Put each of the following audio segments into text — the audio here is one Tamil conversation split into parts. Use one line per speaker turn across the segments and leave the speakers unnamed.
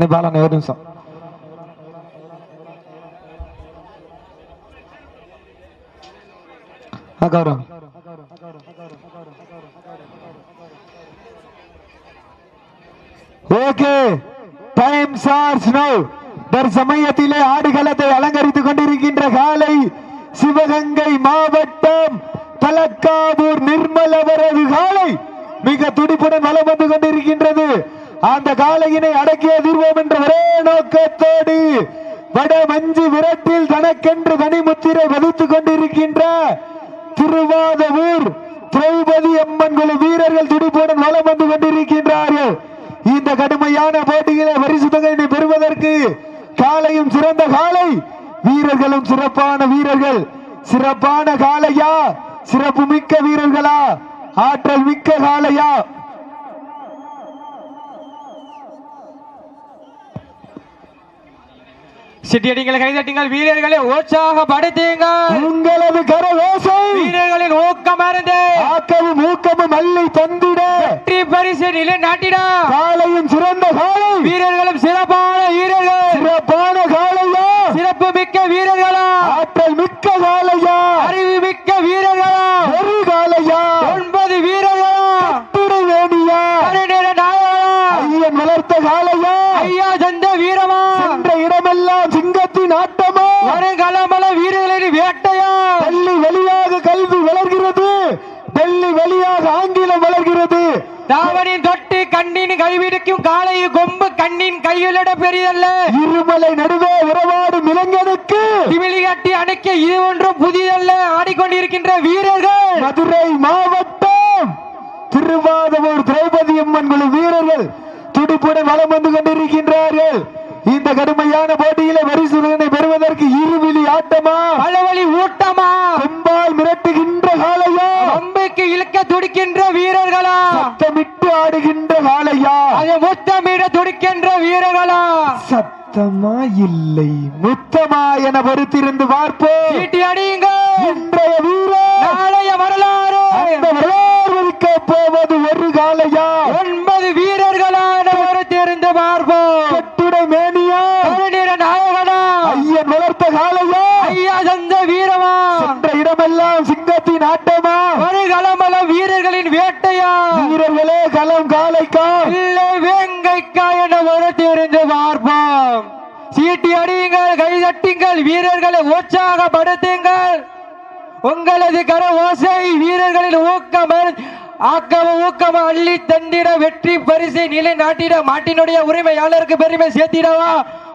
நீ ஒரு நிமிஷம். ஆ, ஓகே. டைம் சார்ஸ் நோ தற்சமயத்திலே ஆடுகளத்தை அலங்கரித்துக் கொண்டிருக்கின்ற காலை சிவகங்கை மாவட்டம் தலக்காவூர் நிர்மலவரது காலை. மிக துடிப்புடன் வலம் வந்து கொண்டிருக்கின்றது. அந்த காலையினை அடக்கிய தீர்வோம் என்ற ஒரே நோக்கத்தோடு வட மஞ்சு விரட்டில் தனக்கென்று தனிமுத்திரை வதித்துக் கொண்டிருக்கின்ற திருவாதவூர் திரௌபதி அம்மன் குழு வீரர்கள் துடிப்புடன் வலம் வந்து கொண்டிருக்கின்றார்கள். இந்த கடுமையான போட்டியிலே பரிசு தொகையினை பெறுவதற்கு காலையும் சிறந்த காலை வீரர்களும் சிறப்பான வீரர்கள். சிறப்பான காலையா சிறப்பு மிக்க வீரர்களா? ஆற்றல் மிக்க காலையா
சிட்டியடிங்கள் கைதட்டுங்கள் வீரர்களை உற்சாகப்படுத்துங்கள்.
உங்களது கரவேசை
வீரர்களின் ஊக்கம் அருந்து.
ஆக்கமும் ஊக்கமும் அள்ளி தந்திட.
வெற்றி பரிசு நிலை நாட்டிடா
காலையும் சிறந்த காலை
வீரர்களும் சிறப்பான வீரர்கள்
சிறப்பான காலையா
சிறப்பு மிக்க வீரர்களா
ஆற்றல் மிக்க காலையா
அறிவு மிக்க வீரர்களா
ஒரு காலையா
ஒன்பது வீரர்களா
துறை வேணியா
கருநிற நாயகனா
ஐயன் வளர்த்த காலையா
ஐயா சந்த வீரமா
சென்ற இடமெல்லாம் சிங்கத்தின் ஆட்டமா
வருங்களமல வீரர்களின் வேட்டையா
டெல்லி வெளியாக கல்வி வளர்கிறது டெல்லி வெளியாக ஆங்கிலம் வளர்கிறது
தாவணின் தொட்டு கண்ணின் கைவிடுக்கும் காலை கொம்பு கண்ணின் கையிலிட பெரியதல்ல
இருமலை நடுவே உறவாடும் இளைஞனுக்கு
திமிழி கட்டி அணைக்க இது ஒன்றும் புதிதல்ல. ஆடிக்கொண்டிருக்கின்ற வீரர்கள்.
மதுரை மாவட்டம் திருவாதவூர் திரௌபதி அம்மன் குழு வீரர்கள் துடிப்புடன் வலம் வந்து கொண்டிருக்கின்றார்கள். இந்த கடுமையான போட்டியிலே பரிசுகளை பெறுவதற்கு இருவிழி ஆட்டமா?
பழவழி ஊட்டமா?
கொம்பால் மிரட்டுகின்ற காலையா
அம்புக்கு இழுக்க துடிக்கின்ற வீரர்களா?
சத்தமிட்டு ஆடுகின்ற காலையா
அது முத்தமிட துடிக்கின்ற வீரர்களா?
சத்தமா இல்லை முத்தமா என பொறுத்திருந்து பார்ப்போம்.
சீட்டி அடியுங்க
இன்றைய வீரர்
நாளைய வரலாறு.
அந்த வரலாறுக்க போவது ஒரு காலையா
ஒன்பது வீரர்களான ஒரு தெரிந்து பார்ப்போம்
கட்டுடை மேனியா
கருநிற நாயகனா
ஐயன் வளர்த்த காலையா
ஐயா சந்த வீரமா
சென்ற இடமெல்லாம் சிங்கத்தின் ஆட்டமா
ஒரு களமல வீரர்களின் வேட்டையா?
வீரர்களே களம் காலைக்கா.
இல்லை வேங்கைக்கா என ஒரு தெரிந்து பார்ப்போம். சீட்டி அடியுங்கள் கை தட்டுங்கள் வீரர்களை உற்சாகப்படுத்துங்கள். உங்களது கர ஓசை வீரர்களின் ஊக்கம் ஆக்கம ஊக்கம் அள்ளி தந்திட வெற்றி பரிசை நிலை நாட்டிட மாட்டினுடைய உரிமையாளருக்கு பெருமை சேர்த்திடவா?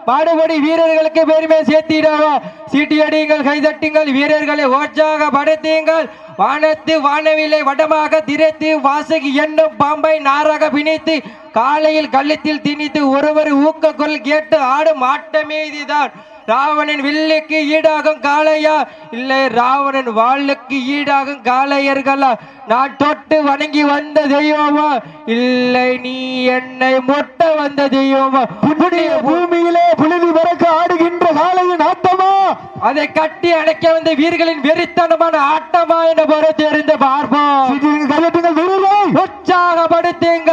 மாடுபடி வீரர்களுக்கு பெருமை சேர்த்திடவா? சீட்டியடிங்கள் கைதட்டுங்கள் வீரர்களை உற்சாகப்படுத்துங்கள் வானத்து வானவிலை வடமாக திரைத்து வாசகி என்னும் பாம்பை நாராக பிணைத்து காலையில் கள்ளத்தில் திணித்து ஒருவர் ஊக்கக்குள் கேட்டு ஆடும் ஆட்டமே இதுதான் ராவணன் வில்லுக்கு ஈடாகும் காளையா? இல்லை ராவணன் வாளுக்கு ஈடாகும் காளையர்களா? நான் தொட்டு வணங்கி வந்த தெய்வமா? இல்லை நீ என்னை மொட்ட வந்த தெய்வமா?
உன்னுடைய பூமியிலே புழுதி பறக்க ஆடுகின்ற காலையின் ஆட்ட
அதை கட்டி அணைக்க வந்த வீரர்களின் வெறித்தனமான ஆட்டமா என பார்ப்போம்.
சிறிது கையெட்டுங்கள் வீரர்கள்
உற்சாகப்படுத்துங்க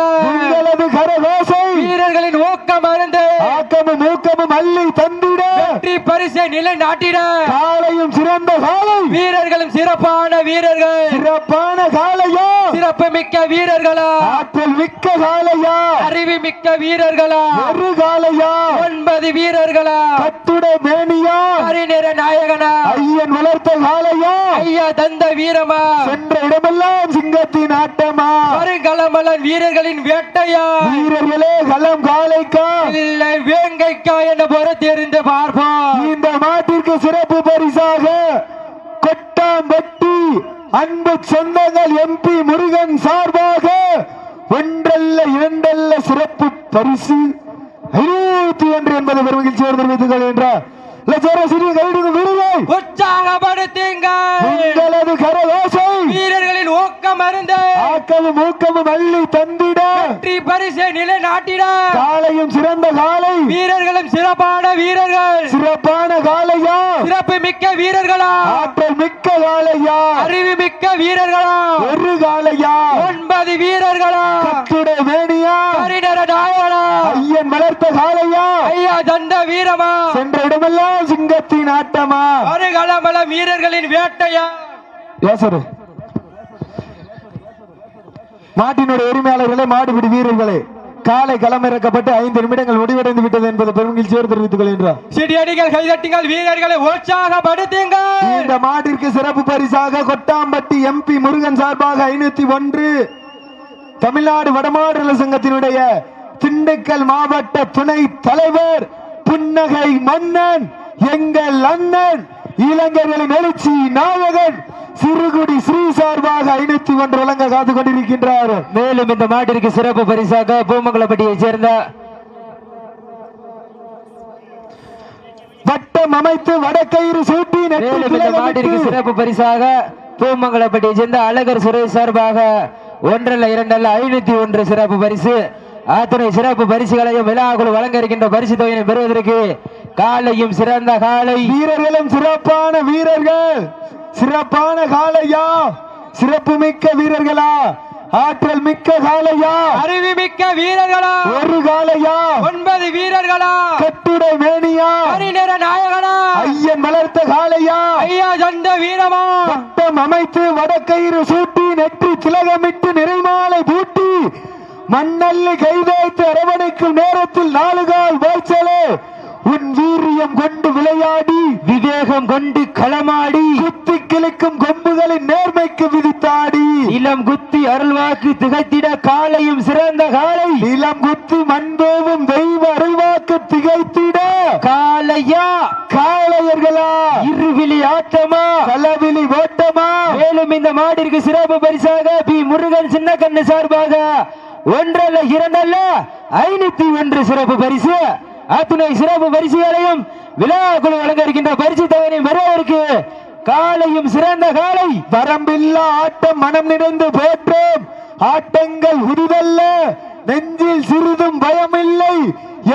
வீரர்களின் ஊக்கம் அருந்து
ஆக்கமும் ஊக்கமும் அள்ளி தந்திட.
வெற்றி பரிசை நிலை நாட்டிட
காலையும் சிறந்த காலை
வீரர்களும் சிறப்பான வீரர்கள்.
சிறப்பான காலையா
சிறப்பு மிக்க வீரர்களா.
ஆற்றல் மிக்க காலையா
அறிவு மிக்க வீரர்களா.
ஒரு காலையா
ஒன்பது வீரர்களா.
கட்டுட மேனியா.
அறிநிற நாயகனா.
ஐயன் வளர்த்த காலையா
ஐயா தந்த வீரமா.
சென்ற இடமெல்லாம் சிங்கத்தின் ஆட்டமா.
வருகளமலன் வீரர்களின் வேட்டையா.
வீரர்களே களம் காலைக்கா
இல்லை வேங்கைக்கா என பொறுத்திருந்து பார்ப்போம்.
இந்த மாட்டிற்கு சிறப்பு பரிசாக கொட்டாம்பட்டி அன்பு சொந்தங்கள் எம்பி முருகன் சார்பாக ஒன்றல்ல இரண்டல்ல சிறப்பு பரிசு. ஐநூத்தி ஒன்று என்பது பெருமகிழ்ச்சியோடு தெரிவித்துக் கொள்கின்றார். சிறிய கைடுகு விருதை
உற்சாகப்படுத்துங்கள்.
உங்களது கரவாசை
அருந்து
ஆக்கமும் ஊக்கமும் அள்ளி தந்திட.
வெற்றி பரிசை நிலைநாட்டிட.
காலையும் சிறந்த காலை.
வீரர்களும் சிறப்பான வீரர்கள்.
சிறப்பான காலையா?
சிறப்பு மிக்க வீரர்களா?
ஆற்றல் மிக்க காலையா?
அறிவு மிக்க வீரர்களா?
ஒரு காலையா?
ஒன்பது வீரர்களா?
கட்டுட வேணியா?
கரிநர நாயகனா?
ஐயன் வளர்த்த காலையா?
ஐயா தந்த வீரமா?
சென்ற இடமெல்லாம் சிங்கத்தின் ஆட்டமா?
அருகலமல வீரர்களின் வேட்டையா?
ஏசரு மாட்டினுடைய உரிமையாளர்களே மாடுபிடி வீரர்களே காலை களமிறக்கப்பட்டு ஐந்து நிமிடங்கள் முடிவடைந்து விட்டது என்பதை பெருமகிழ்ச்சியோடு தெரிவித்துக் கொள்கின்றார்.
சிடியடிகள் கைதட்டிகள் வீரர்களை உற்சாகப்படுத்துங்கள்.
இந்த மாட்டிற்கு சிறப்பு பரிசாக கொட்டாம்பட்டி எம்பி முருகன் சார்பாக ஐநூத்தி ஒன்று. தமிழ்நாடு வடமாநில சங்கத்தினுடைய திண்டுக்கல் மாவட்ட துணை தலைவர் புன்னகை மன்னன் எங்கள் அண்ணன் இளைஞர்களின் எழுச்சி நாயகன் சிறுகுடி ஸ்ரீ சார்பாக ஐநூத்தி ஒன்று வழங்க காத்து கொண்டிருக்கின்றார்.
மேலும் இந்த மாட்டிற்கு சிறப்பு பரிசாக பூமங்கலப்பட்டியை சேர்ந்த
வட்டம் அமைத்து வடக்கயிறு சூட்டி
மாட்டிற்கு சிறப்பு பரிசாக பூமங்கலப்பட்டியை சேர்ந்த அழகர் சுரேஷ் சார்பாக ஒன்றல்ல இரண்டல்ல ஐநூத்தி ஒன்று சிறப்பு பரிசு. அத்துணை சிறப்பு பரிசுகளையும் விழாக்குழு வழங்க இருக்கின்ற பரிசு தொகையினை பெறுவதற்கு காலையும் சிறந்த காலை.
வீரர்களும் சிறப்பான வீரர்கள். சிறப்பான காளையா? சிறப்பு மிக்க வீரர்களா? ஆற்றல் மிக்க காளையா?
அறிவு மிக்க வீரர்களா?
ஒரு காளையா?
ஒன்பது வீரர்களா?
கட்டுடை மேனியா?
ஹரிநிற நாயகனா?
ஐயன் வளர்த்த காளையா?
ஐயா சந்த வீரமா?
வட்டம் அமைத்து வடக்கயிறு சூட்டி நெற்றி திலகமிட்டு நிறைமாலை பூட்டி மண்ணல்லு கைதைத்து அரவணைக்கும் நேரத்தில் நாலுகால் வாய்ச்சலே. உன் வீரியம் கொண்டு விளையாடி
விவேகம் கொண்டு களமாடி
குத்தி கிழக்கும் கொம்புகளின் நேர்மைக்கு விதித்தாடி
இளம் குத்தி அருள்வாக்கு திகைத்திட காலையும் சிறந்த காலை.
இளம் குத்தி மண்பேவும் தெய்வ அருள்வாக்கு திகைத்திட.
காலையா?
காளையர்களா?
இருவிழி ஆட்டமா?
களவிழி ஓட்டமா?
மேலும் இந்த மாடிற்கு சிறப்பு பரிசாக பி. முருகன் சின்ன கண்ணு சார்பாக ஒன்றல்ல இரண்டல்ல ஐநூத்தி ஒன்று சிறப்பு பரிசு. அத்துணை சிறப்பு பரிசுகளையும் விழாக்குழு வழங்க இருக்கின்ற பரிசு தொகையை வருவதற்கு காலையும் சிறந்த காலை.
வரம்பில்லா ஆட்டம் மனம் நிறைந்து போற்றோம். ஆட்டங்கள் உரிதல்ல நெஞ்சில் சிறிதும் பயமில்லை.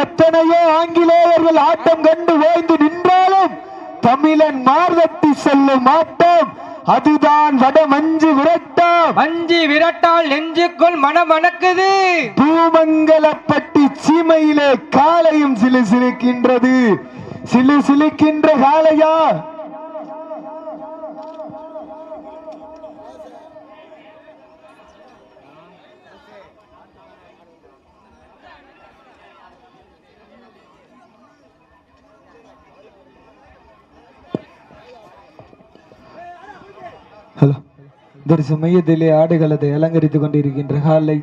எத்தனையோ ஆங்கிலேயர்கள் ஆட்டம் கண்டு ஓய்ந்து நின்றாலும் தமிழன் மார்வட்டி செல்லும் ஆட்டம். அதுதான் வட மஞ்சு விரட்டாம்.
மஞ்சி விரட்டால் நெஞ்சுக்குள் மனம் மணக்குது
பூமங்கலப்பட்டி சீமையிலே காலையும் சிலு சிலுக்கின்றது. சிலு சிலுக்கின்ற காளையா? இந்த சமயத்திலே ஆடுகளத்தை அலங்கரித்துக் கொண்டிருக்கின்ற காலை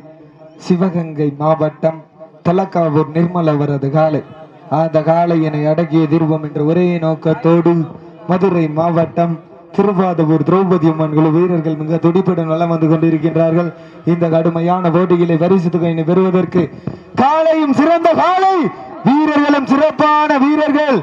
சிவகங்கை மாவட்டம் தலக்காவூர் நிர்மலவரது காலை. அந்த காளையினை அடக்கிய தீர்வம் என்ற ஒரே நோக்கத்தோடு மதுரை மாவட்டம் திருவாதூர் திரௌபதி அம்மன் குழு வீரர்கள் மிக துடிப்புடன் நலம் வந்து கொண்டிருக்கின்றார்கள். இந்த கடுமையான போட்டிகளை பரிசு தொகையினை பெறுவதற்கு காலையும் சிறந்த காலை. வீரர்களும் சிறப்பான வீரர்கள்.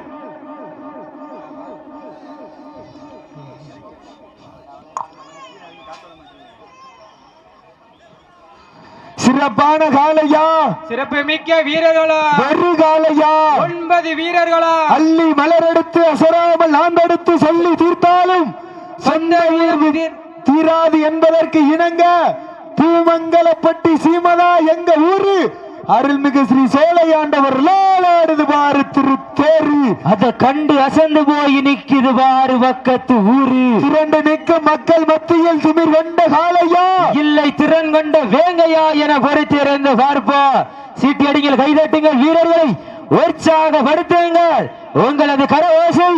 சிறப்பான காலையா?
சிறப்பு மிக்க வீரர்களா?
ஒரு காலையா
ஒன்பது வீரர்களா?
அள்ளி மலரெடுத்து அசராமல் ஆண்டெடுத்து சொல்லி தீர்த்தாலும் சொந்த உயிர் தீராது என்பதற்கு இணங்க பூமங்கலப்பட்டி சீமதா எங்க ஊரு? அருள்மிகு ஸ்ரீ சோழையாண்டவர் லாலாடுது பாரு திருத்தேரு.
அத கண்டு அசந்து போய் நிக்குது பாரு பக்கத்து ஊரு.
திரண்டு நிக்க மக்கள் மத்தியில் திமிர் கண்ட காலையா
இல்லை திறன் கொண்ட வேங்கையா என பொறுத்திருந்து பார்ப்போம் சீட்டி அடிங்கள் கைதட்டுங்கள் வீரர்களை. உற்சாகப்படுத்துங்கள் உங்களது கர ஓசை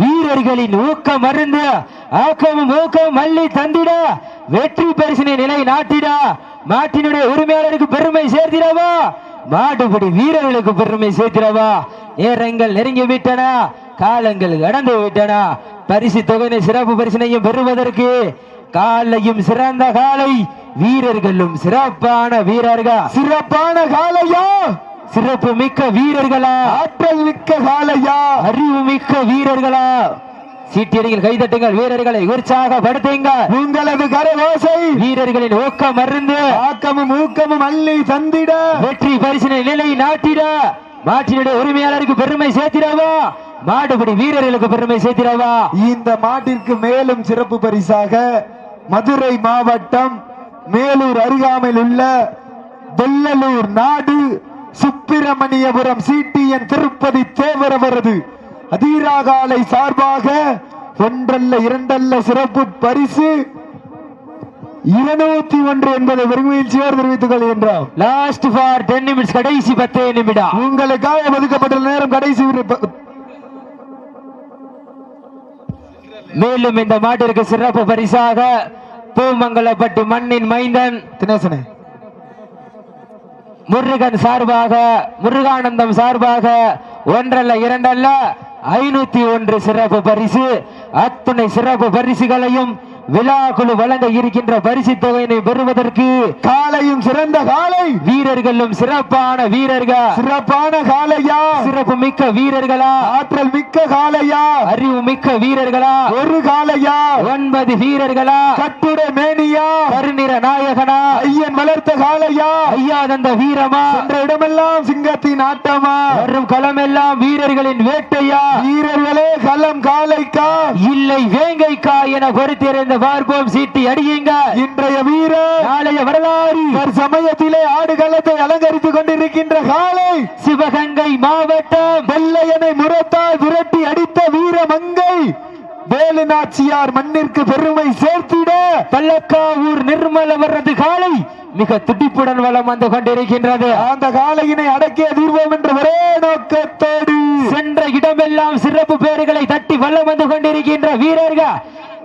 வீரர்களின் ஊக்கம் மருந்து ஆக்கமும் ஊக்கம் மல்லி தந்திட. வெற்றி பரிசினை நிலை நாட்டிட. மாட்டினுடைய உரிமையாளருக்கு பெருமை சேர்த்திடவா? மாட்டுப்படி வீரர்களுக்கு பெருமை சேர்த்திடவா? நேரங்கள் நெருங்கி விட்டன காலங்கள் கடந்து விட்டன. பரிசு தொகையினை சிறப்பு பரிசினையும் பெறுவதற்கு காலையும் சிறந்த காலை வீரர்களும் சிறப்பான வீரர்கள்?
சிறப்பான காலையா?
சிறப்பு மிக்க வீரர்களா?
ஆற்றல் மிக்க காளையா
அறிவு மிக்க வீரர்களா? சீட்டியடிகள் கைதட்டுங்கள் வீரர்களை உற்சாகப்படுத்துங்கள்
உங்களது கரவோசை
வீரர்களின் ஊக்கம் மருந்து.
ஆக்கமும் ஊக்கமும் அள்ளி தந்திட.
வெற்றி பரிசினை நிலை நாட்டிட. மாட்டினுடைய உரிமையாளருக்கு பெருமை சேர்த்திடவா? மாடுபிடி வீரர்களுக்கு பெருமை சேர்த்திடவா?
இந்த மாட்டிற்கு மேலும் சிறப்பு பரிசாக மதுரை மாவட்டம் மேலூர் அருகாமையில் உள்ள வெள்ளலூர் நாடு சுப்பிரமணியபுரம் சிடிஎன் திருப்பதி தேவரவரது அதிராகாலை சார்பாக ஒன்றல்ல இரண்டல்ல சிறப்பு பரிசு இருநூத்தி ஒன்று என்பதை பெருமகிழ்ச்சியோடு தெரிவித்துக் கொள்கின்றோம்.
லாஸ்ட் ஃபார் டென் நிமிட்ஸ் கடைசி பத்து நிமிடம்.
உங்களுக்காக ஒதுக்கப்பட்ட நேரம் கடைசி
மேலும் இந்த மாட்டிற்கு சிறப்பு பரிசாக பூமங்கலப்பட்டி மண்ணின் மைந்தன்
தினேசனே.
முருகன் சார்பாக முருகானந்தம் சார்பாக ஒன்றல்ல இரண்டல்ல ஐநூத்தி ஒன்று சிறப்பு பரிசு. அத்துணை சிறப்பு பரிசுகளையும் விழா குழு வழங்க இருக்கின்ற பரிசு தொகையினை பெறுவதற்கு
காலையும் சிறந்த காலை.
வீரர்களும் சிறப்பான வீரர்கள்.
சிறப்பான காலையா?
சிறப்பு மிக்க வீரர்களா?
ஆற்றல் மிக்க காலையா?
அறிவு மிக்க வீரர்களா?
ஒரு காலையா?
ஒன்பது வீரர்களா?
கட்டுட மேனியா?
கருநிற நாயகனா?
ஐயன் வளர்த்த காலையா?
ஐயா தந்த வீரமா?
சென்ற இடமெல்லாம் சிங்கத்தின் ஆட்டமா?
வரும் களமெல்லாம் வீரர்களின் வேட்டையா?
வீரர்களே களம் காலைக்கா?
இல்லை வேங்கைக்கா என பொறுத்திருந்த பார்ப்போம் சீட்டி அடியுங்க.
இன்றைய வீரர்
நாளைய வரலாறு.
சமயத்திலே ஆடுகளத்தை அலங்கரித்துக் கொண்டிருக்கின்ற காலை
சிவகங்கை மாவட்டம்.
வெள்ளையனை முரத்தால் விரட்டி அடித்த வீரமங்கை வேலு நாச்சியார் மண்ணிற்கு பெருமை சேர்த்திட
பல்லக்காவூர் நிர்மல வர்றது காலை மிக துடிப்புடன் வலம் வந்து கொண்டிருக்கின்றது.
அந்த காலையினை அடக்கிய தீர்வோம் என்ற ஒரே நோக்கத்தோடு
சென்ற இடமெல்லாம் சிறப்பு பேர்களை தட்டி வலம் வந்து கொண்டிருக்கின்ற வீரர்கள்.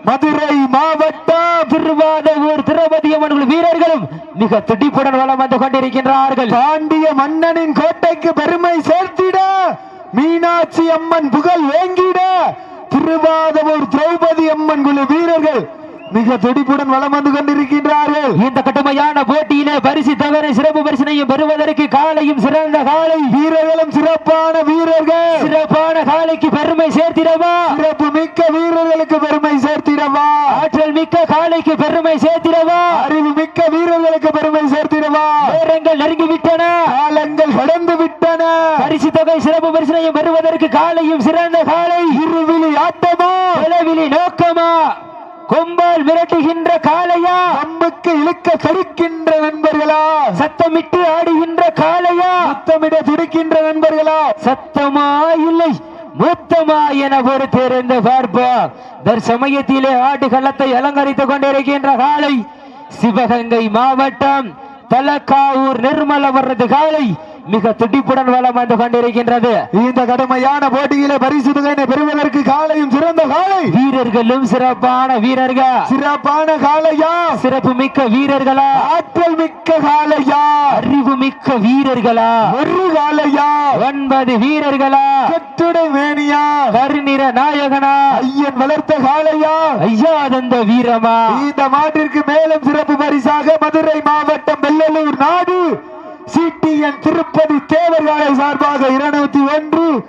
மதுரை மாவட்டம்
திருவாதூர் திரௌபதி அம்மன் வீரர்களும் மிக துடிப்புடன் வளம் வந்து கொண்டிருக்கின்றார்கள்.
பாண்டிய மன்னனின் கோட்டைக்கு பெருமை சேர்த்திட மீனாட்சி அம்மன் புகழ் வேங்கிட திருவாதவூர் திரௌபதி அம்மன் குழு வீரர்கள் மிக துடிப்புடன் வலம் வந்து கொண்டிருக்கின்றார்கள்.
இந்த கடுமையான போட்டியிலே பரிசு தவிர சிறப்பு பரிசினையும் பெறுவதற்கு காலையும் சிறந்த காலை.
வீரர்களும் சிறப்பான வீரர்கள்.
சிறப்பான காலைக்கு பெருமை சேர்த்திடவா?
சிறப்பு மிக்க வீரர்களுக்கு பெருமை சேர்த்திடவா?
ஆற்றல் மிக்க காலைக்கு பெருமை சேர்த்திடவா?
அறிவு மிக்க வீரர்களுக்கு பெருமை சேர்த்திடவா?
நேரங்கள் நெருங்கிவிட்டன.
காலங்கள் கடந்து விட்டன.
பரிசு தொகை சிறப்பு பரிசினையும் பெறுவதற்கு காலையும் சிறந்த காலை.
இருவிழி ஆட்டமா?
நோக்கமா? கொம்பால் மிரட்டுகின்ற காளையா?
நம்முக்கு இழுக்க தடுக்கின்ற நண்பர்களா?
சத்தமிட்டு ஆடுகின்ற காளையா?
முத்தமிட துடிக்கின்ற நண்பர்களா?
சத்தமா இல்லை மூத்தமா என பொறுத்திருந்து பார்ப்போம் தற்சமயத்திலே ஆட்டு களத்தை அலங்கரித்துக் கொண்டிருக்கின்ற காளை சிவகங்கை மாவட்டம் தலக்காவூர் நிர்மல வர்றது காளை. மிக துடிப்புடன் வலம் வந்து கொண்டிருக்கின்றது.
இந்த கடுமையான போட்டியிலே பரிசு தொகையினை பெறுவதற்கு காலையும் சிறந்த காலை.
வீரர்களும் சிறப்பான வீரர்கள்.
சிறப்பான காலையா.
சிறப்பு மிக்க வீரர்களா.
ஆற்றல் மிக்க காலையா.
அறிவு மிக்க வீரர்களா.
ஒரு காலையா.
ஒன்பது வீரர்களா.
கட்டுடை மேனியா.
கருநிற நாயகனா.
ஐயன் வளர்த்த காலையா.
ஐயா தந்த வீரமா.
இந்த மாட்டிற்கு மேலும் சிறப்பு பரிசாக மதுரை மாவட்டம் வெள்ளலூர் நாடு. சிடிஎன் திருப்பதி தேவர்காலை சார்பாக இருநூத்தி ஒன்று.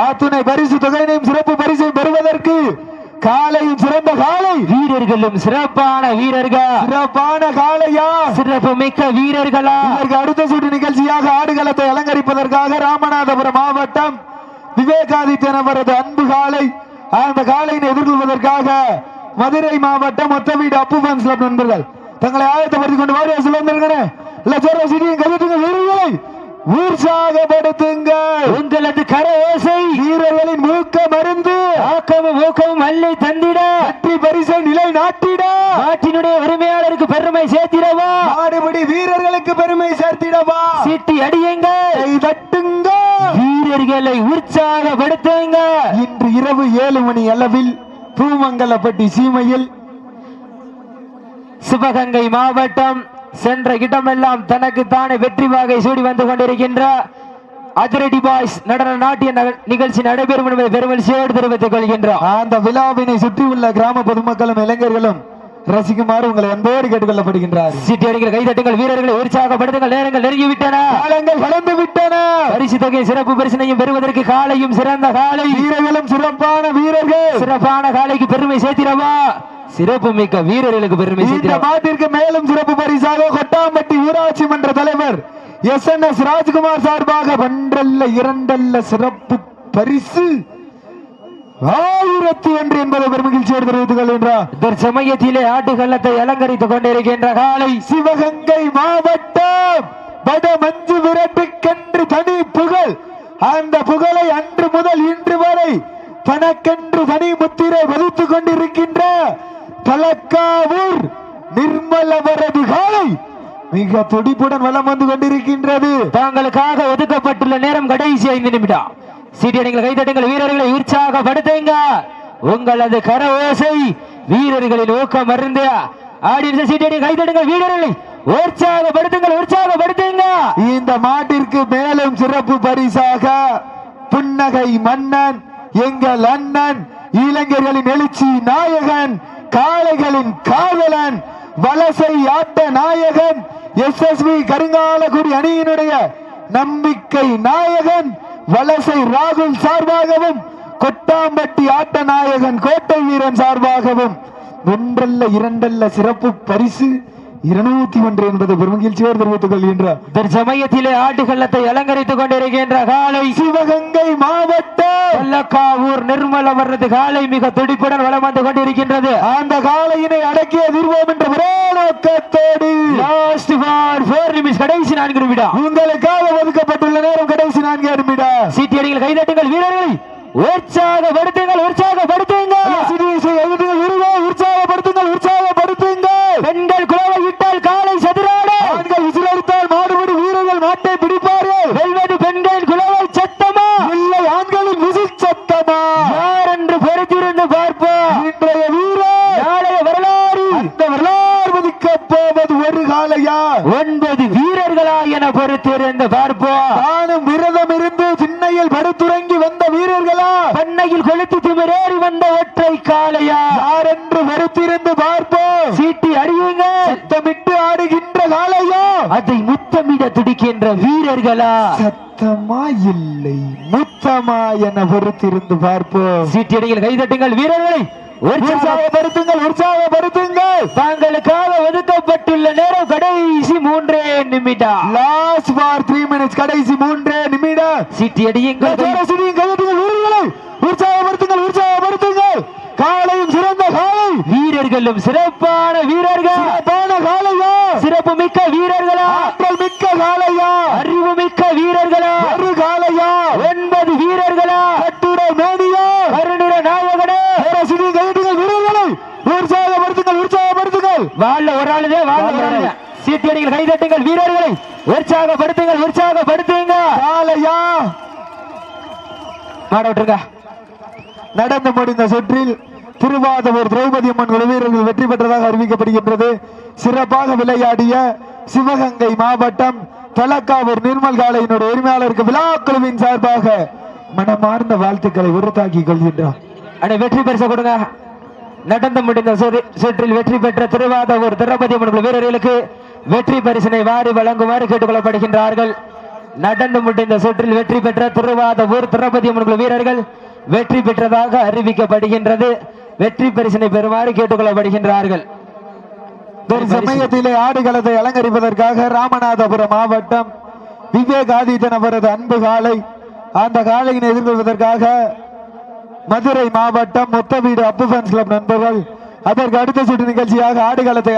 ஆத்துணை பரிசு தொகையினையும் சிறப்பு பரிசை பெறுவதற்கு காலையும் சிறந்த காலை.
வீரர்களும் சிறப்பான வீரர்கள்.
சிறப்பான காலையா
சிறப்பு மிக்க வீரர்களா?
இதற்கு அடுத்த சுற்று நிகழ்ச்சியாக ஆடுகளத்தை அலங்கரிப்பதற்காக ராமநாதபுரம் மாவட்டம் விவேகாதித்யன் அவரது அன்பு காலை. அந்த காலையினை எதிர்கொள்வதற்காக மதுரை மாவட்டம் ஒத்தவீடு அப்பு ஃபேன்ஸ் கிளப் நண்பர்கள். தங்களை ஆயத்தப்படுத்திக் கொண்டு வாரிய சொல்லுங்கள் இல்ல சேர சிட்டியும் கையெழுத்துங்க வீரர்களை. உற்சாகப்படுத்துங்கள்
உங்களது கர ஓசை
வீரர்களின் மூக்க மருந்து.
ஆக்கமும் ஊக்கமும் அள்ளி தந்திட.
வெற்றி பரிசை நிலை நாட்டிட
நாட்டினுடைய உரிமையாளருக்கு பெருமை சேர்த்திடவா?
ஆடுபடி வீரர்களுக்கு பெருமை சேர்த்திடவா?
சீட்டி அடியுங்க.
கை தட்டுங்க.
வீரர்களை உற்சாகப்படுத்துங்க.
இன்று இரவு ஏழு மணி அளவில் பூமங்கலப்பட்டி சீமையில்
சிவகங்கை மாவட்டம் சென்ற இடமெல்லாம் தனக்கு தானே வெற்றி வாகை சூடி வந்து கொண்டிருக்கின்ற அதிரடி பாய்ஸ் நடன நாட்டிய நக- நிகழ்ச்சி நடைபெறும் என்பதை பெருமகிழ்ச்சியோடு தெரிவித்துக் கொள்கின்றோம்.
அந்த விழாவினை சுற்றியுள்ள கிராம பொதுமக்களும் இளைஞர்களும் ரசிக்குமாறு உங்களை அன்போடு கேட்டுக்கொள்ளப்படுகின்றார்.
சீட்டி அடிங்கள் கைதட்டுங்கள் வீரர்களை உற்சாகப்படுத்துங்கள் நேரங்கள் நெருங்கி விட்டன
காலங்கள் கடந்து விட்டன.
பரிசு தொகை சிறப்பு பரிசினையும் பெறுவதற்கு காலையும் சிறந்த காலை.
வீரர்களும் சிறப்பான வீரர்கள்.
சிறப்பான காலைக்கு பெருமை சேர்த்திடவா? சிறப்பு மிக்க வீரர்களுக்கு பெருமை
இந்த மாட்டிற்கு மேலும் சிறப்பு பரிசாக கொட்டாம்பட்டி ஊராட்சி மன்ற தலைவர் எஸ் என் எஸ் ராஜ்குமார் சார்பாக ஒன்றல்ல இரண்டல்ல சிறப்பு பரிசு. ஆயிரத்தி ஒன்று என்பதை பெருமகிழ்ச்சியோடு தெரிவித்துக் கொள்கின்றார்.
தற்சமயத்திலே ஆட்டுக்கள்ளத்தை அலங்கரித்துக் கொண்டிருக்கின்ற காலை
சிவகங்கை மாவட்டம் வட மஞ்சு விரட்டுக்கென்று தனி புகழ். அந்த புகழை அன்று முதல் இன்று வரை தனக்கென்று தனி முத்திரை வலித்துக் கொண்டிருக்கின்ற தலக்காவூர் நிர்மலவரது காலை மிக துடிப்புடன் வலம் வந்து கொண்டிருக்கின்றது.
தாங்களுக்காக ஒதுக்கப்பட்டுள்ள நேரம் கடைசி ஐந்து நிமிடம். சீட்டியடிகள் கைதட்டுங்கள் வீரர்களை உற்சாகப்படுத்துங்க. உங்களது கர ஓசை வீரர்களின் ஊக்கம் அருந்து ஆடியன்ஸ் சீட்டியடி கைதட்டுங்கள் வீரர்களை உற்சாகப்படுத்துங்கள் உற்சாகப்படுத்துங்க.
இந்த மாட்டிற்கு மேலும் சிறப்பு பரிசாக புன்னகை மன்னன் எங்கள் அண்ணன் இளைஞர்களின் எழுச்சி நாயகன் காளைகளின் காதலன் வலசை ஆட்ட நாயகன் எஸ் எஸ் பி கருங்காலகுடி அணியினுடைய நம்பிக்கை நாயகன் வலசை ராகுல் சார்பாகவும் கொட்டாம்பட்டி ஆட்ட நாயகன் கோட்டை வீரன் சார்பாகவும். ஒன்றல்ல இரண்டல்ல சிறப்பு பரிசு இருநூத்தி ஒன்று என்பது பெருமகிழ்ச்சியோடு தெரிவித்துக் கொள்கின்றார்
தற்சமயத்திலே ஆட்டுக்கள்ளத்தை அலங்கரித்துக் கொண்டிருக்கின்ற காலை
சிவகங்கை மாவட்டம்.
பல்லக்காவூர் நிர்மல வர்றது காலை மிக துடிப்புடன் வலம் வந்து கொண்டிருக்கின்றது.
அந்த காலையினை அடக்கி எதிர்வோம் என்ற ஒரே நோக்கத்தோடு
லாஸ்ட் ஃபார் ஃபோர் நிமிஷம் கடைசி நான்கு நிமிடம்.
உங்களுக்காக ஒதுக்கப்பட்டுள்ள நேரம் கடைசி நான்கு நிமிடம்.
சீட்டியடிகள் கைதட்டுங்கள் வீரர்களை. உற்சாகப்படுத்துங்கள் உற்சாகப்படுத்துங்கள்
சிறிய எழுதுங்கள் விருதை உற்சாகப்படுத்துங்கள் உற்சாகப்படுத்துங்கள்
பெண்கள் குலவை இட்டால் காலை சதுராட
ஆண்கள் விசிலடித்தால் மாடுபடி வீரர்கள் மாட்டை பிடிப்பார்கள்
வெல்வது பெண்களின் குலவை சத்தமா
இல்லை ஆண்களின் விசில் சத்தமா
யார் என்று பொறுத்திருந்து பார்ப்போம்
இன்றைய வீரர்
நாளைய வரலாறு
அந்த வரலாறு மதிக்க போவது ஒரு காலையா
ஒன்பது வீரர்களா என பொறுத்திருந்து பார்ப்போம்
தானும் விரதம் இருந்து சின்னையில் படுத்துறங்கி வந்த வீரர்களா
பண்ணையில் கொளுத்து திமிரேறி வந்த ஒற்றை காளையா
யார் என்று வருத்திருந்து பார்ப்போம்
அடியுங்க
சத்தமிட்டு ஆடுகின்ற காலையா
அதை முத்தமிட துடிக்கின்ற வீரர்களா?
சத்தமா இல்லை முத்தமா என பொறுத்திருந்து பார்ப்போம்
சீட்டியடிகள் கைதட்டுங்கள் வீரர்களை. உற்சாக
உற்சாகப்படுத்துங்கள் உற்சாகப்படுத்துங்கள்
தாங்களுக்காக ஒதுக்கப்பட்டுள்ள நேரம் கடைசி மூன்றே நிமிடம்.
லாஸ்ட் ஃபார் த்ரீ மினிட்ஸ் கடைசி மூன்றே நிமிடம்.
சீட்டி அடியுங்கள்
உற்சாகப்படுத்துங்கள் உற்சாகப்படுத்துங்கள் காலையும் சிறந்த காலை
வீரர்களும் சிறப்பான வீரர்கள்.
சிறப்பான காலையா
சிறப்பு மிக்க வீரர்களா.
ஆற்றல் மிக்க காலையா
அறிவு மிக்க வீரர்களா.
ஒரு காலையா
ஒன்பது வீரர்களா.
கட்டுரை மேடியா
கருநிற நாயகனே.
பேரரசனின் கையெழுத்துங்கள் வீரர்களை உற்சாகப்படுத்துங்கள் உற்சாகப்படுத்துங்கள்.
வாழ்ல ஒரு ஆளுதே வாழ்ல ஒரு ஆளுதே. சீட்டியடிகள் கைதட்டுங்கள் வீரர்களை. உற்சாகப்படுத்துங்கள் உற்சாகப்படுத்துங்க.
காலையா
மாட விட்டுருங்க.
நடந்து முடிந்த சுற்றில் திருவாதவூர் திரௌபதி அம்மன் குழு வீரர்கள் வெற்றி பெற்றதாக அறிவிக்கப்படுகின்றது. சிறப்பாக விளையாடிய சிவகங்கை மாவட்டம் தலக்காவூர் நிர்மல் காலையினுடைய உரிமையாளருக்கு விழா குழுவின் சார்பாக மனமார்ந்த வாழ்த்துக்களை உறுத்தாக்கி கொள்கின்றோம்
அண்ணே வெற்றி பெருச கொடுங்க. நடந்து முடிந்த சுற்றில் வெற்றி பெற்ற திருவாதூர் திரௌபதி அம்மன் வீரர்களுக்கு வெற்றி பரிசினை வாரி வழங்குமாறு கேட்டுக்கொள்ளப்படுகின்றார்கள். நடந்து முடிந்த சுற்றில் வெற்றி பெற்ற திருவாதூர் திரௌபதி அம்மன் வீரர்கள் வெற்றி பெற்றதாக அறிவிக்கப்படுகின்றது. வெற்றி பரிசினை பெறுமாறு கேட்டுக்கொள்ளப்படுகின்றார்கள்.
சமயத்திலே ஆடுகளத்தை அலங்கரிப்பதற்காக ராமநாதபுரம் மாவட்டம் விவேக் ஆதித்தன் அவரது அன்பு காலை அந்த காலையினை எதிர்கொள்வதற்காக மதுரை மாவட்டம் மொத்த வீடு அப்பு ஃபேன்ஸ் கிளப் நண்பர்கள் அதற்கு அடுத்த சுற்று நிகழ்ச்சியாக ஆடுகளத்தை